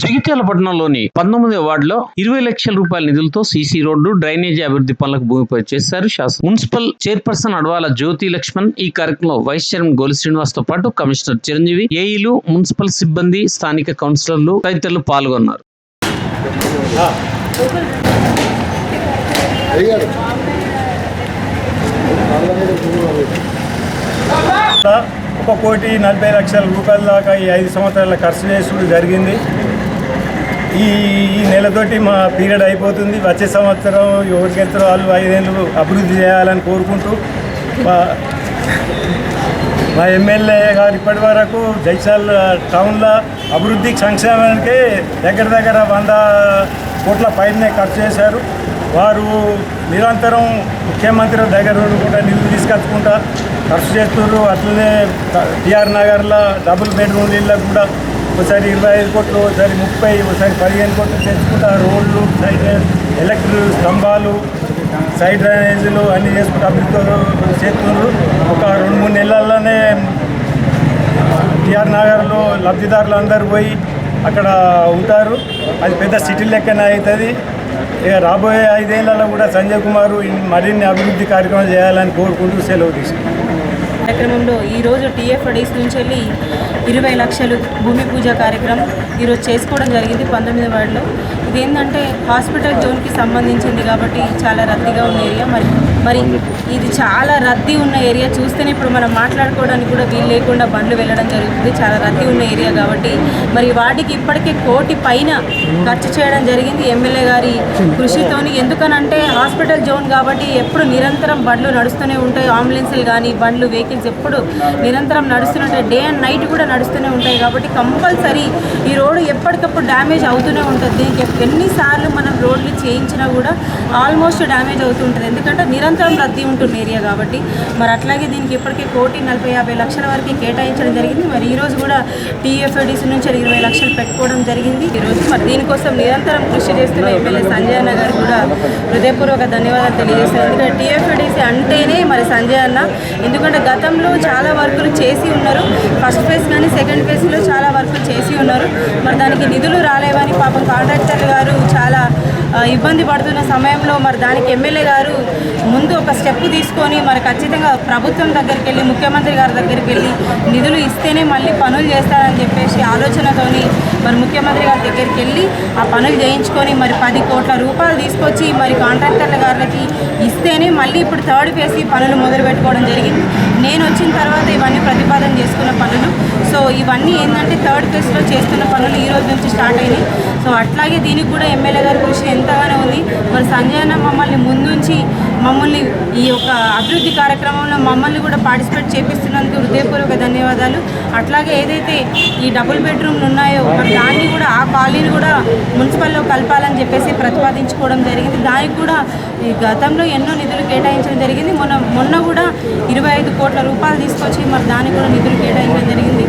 జగిత్యాల పట్టణంలోని పంతొమ్మిది వార్డులో ఇరవై లక్షల రూపాయల నిధులతో సీసీ రోడ్డు డ్రైనేజీ అభివృద్ధి పనులకు భూమి పూజ చేశారు శాసన మున్సిపల్ చైర్పర్సన్ అడవాల జ్యోతి లక్ష్మణ్. ఈ కార్యక్రమంలో వైస్ చైర్మన్ గోలి శ్రీనివాస్తో పాటు కమిషనర్ చిరంజీవి ఏఈలు మున్సిపల్ సిబ్బంది స్థానిక కౌన్సిలర్లు తదితరులు పాల్గొన్నారు. ఒక కోటి నలభై లక్షల రూపాయల దాకా ఈ ఐదు సంవత్సరాల ఖర్చు చేసుడు జరిగింది. ఈ ఈ నెలతోటి మా పీరియడ్ అయిపోతుంది. వచ్చే సంవత్సరం ఎవరికి వెళ్తారో వాళ్ళు ఐదేళ్ళు అభివృద్ధి చేయాలని కోరుకుంటూ మా మా ఎమ్మెల్యే గారు ఇప్పటి వరకు జైసాల్ టౌన్లో అభివృద్ధికి సంక్షేమానికి దగ్గర దగ్గర వంద కోట్ల పైనే ఖర్చు చేశారు. వారు నిరంతరం ముఖ్యమంత్రి దగ్గర కూడా నిధులు తీసుకొచ్చుకుంటా ఖర్చు చేస్తున్నారు. అట్లనే టిఆర్ నగర్లో డబుల్ బెడ్రూమ్ ఇళ్ళకు కూడా ఒకసారి ఇరవై ఐదు కోట్లు ఒకసారి ముప్పై ఒకసారి పదిహేను కోట్లు తెచ్చుకుంటా రోడ్లు సైడ్ ఎలక్ట్రిక్ స్తంభాలు సైడ్ డ్రైనేజీలు అన్నీ చేసుకుంటూ అభివృద్ధి చేస్తున్నారు. ఒక రెండు మూడు నెలల్లోనే టిఆర్ నగర్లో లబ్ధిదారులు అందరూ పోయి అక్కడ ఉంటారు. అది పెద్ద సిటీ లెక్కనే అవుతుంది. ఇక రాబోయే ఐదేళ్ళలో కూడా సంజయ్ కుమార్ మరిన్ని అభివృద్ధి కార్యక్రమాలు చేయాలని కోరుకుంటూ సెలవు తీసుకున్నాను కార్యక్రమంలో ఈరోజు టీఎఫ్ఐడిస్ నుంచి వెళ్ళి ఇరవై లక్షలు భూమి పూజ కార్యక్రమం ఈరోజు చేసుకోవడం జరిగింది పంతొమ్మిది వార్డులో. ఇది ఏంటంటే హాస్పిటల్ జోన్కి సంబంధించింది కాబట్టి చాలా రద్దీగా ఉన్న ఏరియా. మరి మరి ఇది చాలా రద్దీ ఉన్న ఏరియా. చూస్తేనే ఇప్పుడు మనం మాట్లాడుకోవడానికి కూడా వీలు లేకుండా బండ్లు వెళ్ళడం జరుగుతుంది. చాలా రద్దీ ఉన్న ఏరియా కాబట్టి. మరి వాటికి ఇప్పటికే కోటి పైన ఖర్చు చేయడం జరిగింది. ఎమ్మెల్యే గారి కృషితోని. ఎందుకనంటే హాస్పిటల్ జోన్ కాబట్టి ఎప్పుడు నిరంతరం బండ్లు నడుస్తూనే ఉంటాయి. అంబులెన్సులు కానీ బండ్లు వెహికల్ వెహికల్స్ ఎప్పుడు నిరంతరం నడుస్తూనే డే అండ్ నైట్ కూడా నడుస్తూనే ఉంటాయి కాబట్టి కంపల్సరీ ఈ రోడ్డు ఎప్పటికప్పుడు డ్యామేజ్ అవుతూనే ఉంటుంది. దీనికి ఎన్నిసార్లు మనం రోడ్లు చేయించినా కూడా ఆల్మోస్ట్ డ్యామేజ్ అవుతుంటుంది ఎందుకంటే నిరంతరం రద్దీ ఉంటుంది ఏరియా కాబట్టి. మరి అట్లాగే దీనికి ఇప్పటికే కోటి నలభై యాభై లక్షల వరకు కేటాయించడం జరిగింది. మరి ఈరోజు కూడా టీఎఫ్ఐడిసి నుంచి ఇరవై లక్షలు పెట్టుకోవడం జరిగింది. ఈరోజు మరి దీనికోసం నిరంతరం కృషి చేస్తున్న ఎమ్మెల్యే సంజయ్ అన్న గారు కూడా హృదయపూర్వక ధన్యవాదాలు తెలియజేస్తారు ఎందుకంటే టీఎఫ్ఐడిసి అంటేనే మరి సంజయ్ అన్న. ఎందుకంటే గతంలో చాలా వర్కులు చేసి ఉన్నారు. ఫస్ట్ ఫేజ్ కానీ సెకండ్ ఫేజ్లో చాలా వర్కులు చేసి ఉన్నారు. మరి దానికి నిధులు రాలేవని పాపం కాంట్రాక్టర్ గారు చాలా ఇబ్బంది పడుతున్న సమయంలో మరి దానికి ఎమ్మెల్యే గారు ముందు ఒక స్టెప్ తీసుకొని మరి ఖచ్చితంగా ప్రభుత్వం దగ్గరికి వెళ్ళి ముఖ్యమంత్రి గారి దగ్గరికి వెళ్ళి నిధులు ఇస్తేనే మళ్ళీ పనులు చేస్తారని చెప్పేసి ఆలోచనతోని మరి ముఖ్యమంత్రి గారి దగ్గరికి వెళ్ళి ఆ పనులు చేయించుకొని మరి పది కోట్ల రూపాయలు తీసుకొచ్చి మరి కాంట్రాక్టర్ల గారికి ఇస్తేనే మళ్ళీ ఇప్పుడు థర్డ్ ఫేజ్ ఈ పనులు మొదలు పెట్టుకోవడం జరిగింది. నేను వచ్చిన తర్వాత ఇవన్నీ ప్రతిపాదన చేసుకున్న పనులు. సో ఇవన్నీ ఏంటంటే థర్డ్ ఫేజ్లో చేస్తున్న పనులు ఈ రోజు నుంచి స్టార్ట్ అయినాయి. సో అట్లాగే దీనికి కూడా ఎమ్మెల్యే గారి కృషి ఎంతగానో ఉంది. సంజయ్ అన్న మమ్మల్ని ముందుంచి మమ్మల్ని ఈ యొక్క అభివృద్ధి కార్యక్రమంలో మమ్మల్ని కూడా పార్టిసిపేట్ చేపిస్తున్నందుకు హృదయపూర్వక ధన్యవాదాలు. అట్లాగే ఏదైతే ఈ డబుల్ బెడ్రూమ్లు ఉన్నాయో దాన్ని కూడా ఆ కాలనీని కూడా మున్సిపల్లో కలపాలని చెప్పేసి ప్రతిపాదించుకోవడం జరిగింది. దానికి కూడా ఈ గతంలో ఎన్నో నిధులు కేటాయించడం జరిగింది. మొన్న మొన్న కూడా ఇరవై ఐదు కోట్ల రూపాయలు తీసుకొచ్చి మరి దానికి కూడా నిధులు కేటాయించడం జరిగింది.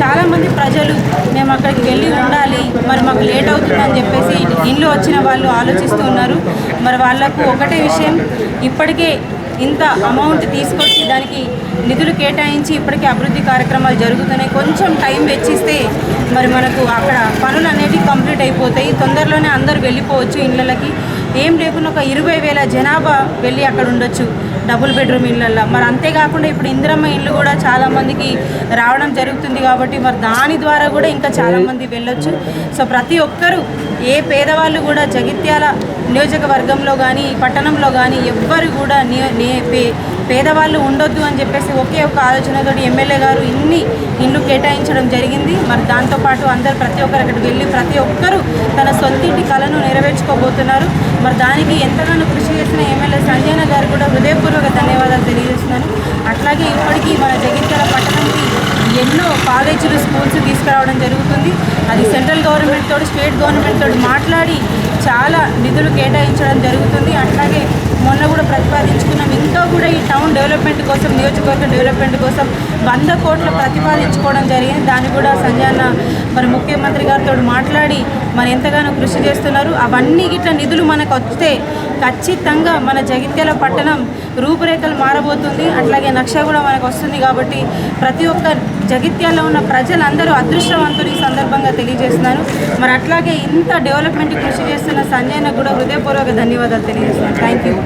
చాలామంది ప్రజలు మేము అక్కడికి వెళ్ళి ఉండాలి మరి మాకు లేట్ అవుతుందని చెప్పేసి ఇంట్లో వచ్చిన వాళ్ళు ఆలోచిస్తూ ఉన్నారు. మరి వాళ్ళకు ఒకటే విషయం ఇప్పటికే ఇంత అమౌంట్ తీసుకొచ్చి దానికి నిధులు కేటాయించి ఇప్పటికే అభివృద్ధి కార్యక్రమాలు జరుగుతున్నాయి. కొంచెం టైం వెచ్చిస్తే మరి మనకు అక్కడ పనులు అనేవి కంప్లీట్ అయిపోతాయి. తొందరలోనే అందరూ వెళ్ళిపోవచ్చు ఇళ్ళకి ఏం లేకుండా ఒక ఇరవై వేల జనాభా వెళ్ళి అక్కడ ఉండొచ్చు డబుల్ బెడ్రూమ్ ఇళ్ళల్లో. మరి అంతేకాకుండా ఇప్పుడు ఇందిరమ్మ ఇల్లు కూడా చాలామందికి రావడం జరుగుతుంది కాబట్టి మరి దాని ద్వారా కూడా ఇంకా చాలామంది వెళ్ళొచ్చు. సో ప్రతి ఒక్కరూ ఏ పేదవాళ్ళు కూడా జగిత్యాల నియోజకవర్గంలో కానీ పట్టణంలో కానీ ఎవ్వరు కూడా నే పే- పేదవాళ్ళు ఉండొద్దు అని చెప్పేసి ఒకే ఒక ఆలోచనతో ఎమ్మెల్యే గారు ఇన్ని ఇల్లు కేటాయించడం జరిగింది. మరి దాంతోపాటు అందరు ప్రతి ఒక్కరు అక్కడికి వెళ్ళి ప్రతి ఒక్కరూ తన సొంతింటి కళను నెరవేర్చుకోబోతున్నారు. మరి దానికి ఎంతగానో కృషి చేసిన ఎమ్మెల్యే సంజయన గారు కూడా హృదయపూర్వక ధన్యవాదాలు తెలియజేస్తున్నాను. అట్లాగే ఇప్పటికీ మన జగిత్యాల పట్టణానికి ఎన్నో కాలేజీలు స్కూల్స్ తీసుకురావడం జరుగుతుంది. అది సెంట్రల్ గవర్నమెంట్ తోటి స్టేట్ గవర్నమెంట్ తోటి మాట్లాడి చాలా నిధులు కేటాయించడం జరుగుతుంది. అట్లాగే మొన్న కూడా ప్రతిపాదించుకున్నాం. ఇంకా కూడా ఈ టౌన్ డెవలప్మెంట్ కోసం నియోజకవర్గ డెవలప్మెంట్ కోసం వంద కోట్లు ప్రతిపాదించుకోవడం జరిగింది. దాన్ని కూడా సంజాన మరి ముఖ్యమంత్రి గారితో మాట్లాడి మరి ఎంతగానో కృషి చేస్తున్నారు. అవన్నీ గిట్ల నిధులు మనకు వస్తే ఖచ్చితంగా మన జగిత్యాల పట్టణం రూపురేఖలు మారబోతుంది. అట్లాగే నక్ష కూడా మనకు వస్తుంది కాబట్టి ప్రతి ఒక్క జగిత్యాల్లో ఉన్న ప్రజలందరూ అదృష్టవంతులు ఈ సందర్భంగా తెలియజేస్తున్నారు మరి అట్లాగే ఇంత డెవలప్మెంట్ కృషి చేస్తున్న సంజయ్న కూడా హృదయపూర్వక ధన్యవాదాలు తెలియజేస్తున్నాను. Thank you